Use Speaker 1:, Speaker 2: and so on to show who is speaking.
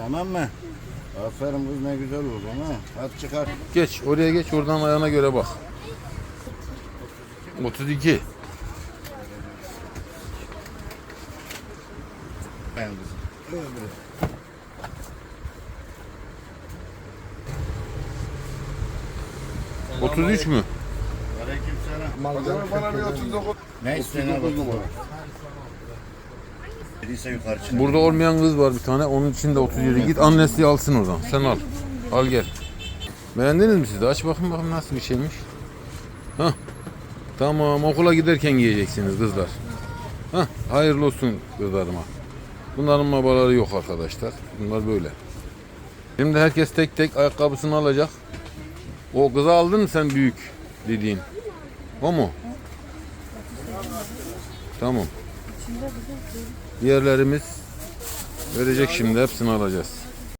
Speaker 1: Tamam mı? Aferin kız ne güzel oldu ha. Hadi çıkar.
Speaker 2: Geç oraya geç oradan ayağına göre bak. 32.
Speaker 1: Ben kızım.
Speaker 2: Selam 33 mü?
Speaker 1: Aleykümselam.
Speaker 3: Bana bir 39.
Speaker 1: Ne isteğine bak.
Speaker 2: Burada olmayan kız var bir tane. Onun için de 37. Git annesi alsın oradan. Sen al. Al gel. Beğendiniz mi siz de? Aç bakın bakın nasıl bir şeymiş. Hah. Tamam okula giderken giyeceksiniz kızlar. Hah. Hayırlı olsun kızlarıma. Bunların babaları yok arkadaşlar. Bunlar böyle. Şimdi herkes tek tek ayakkabısını alacak. O kızı aldın mı sen büyük dediğin? O mu? Tamam. Diğerlerimiz verecek şimdi hepsini alacağız.